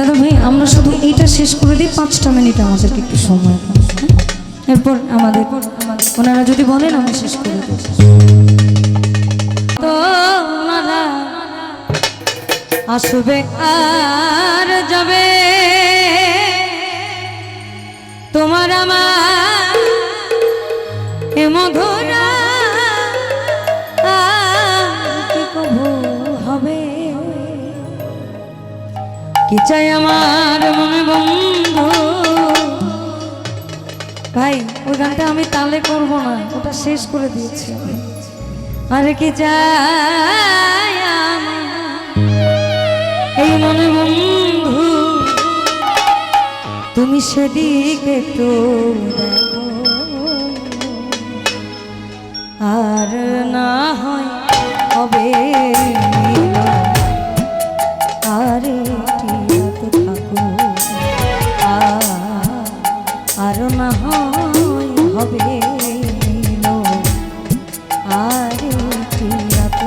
দাদা ভাই, আমরা শুধু এইটা শেষ করে দিই, পাঁচটা মিনিট আমাদেরকে একটু সময় হ্যাঁ? এরপর আমাদের, ওনারা যদি বলেন আমি শেষ করে দিই তো আসবে আর যাবে চাই আমার মনে বন্ধু। ভাই, ওই গানটা আমি তালে করব না, ওটা শেষ করে দিয়েছি। আর কি চাই এই মনে বন্ধু? তুমি সেদিকে তো দেখো হবে। আরে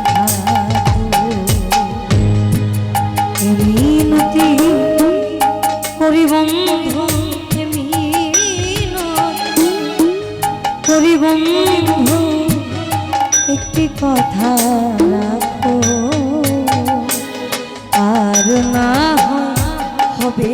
থাকো মিনতি করি বন্ধু করি বন্ধু একটি কথা রাখো আর না হবে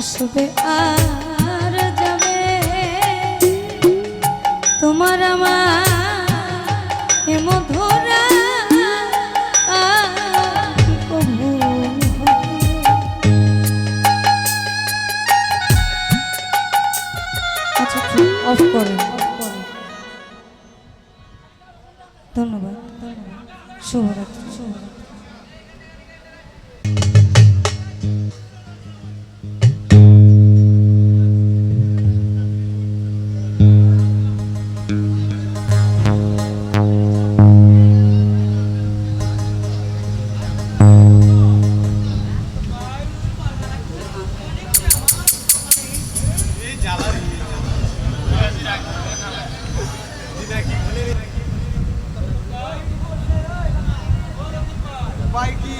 আসবে আর যাবে। তোমার আমার মধুরা? আচ্ছা অফ করেন। ধন্যবাদ। ধন্যবাদ শুভরাত্রি শুভরাত্রি।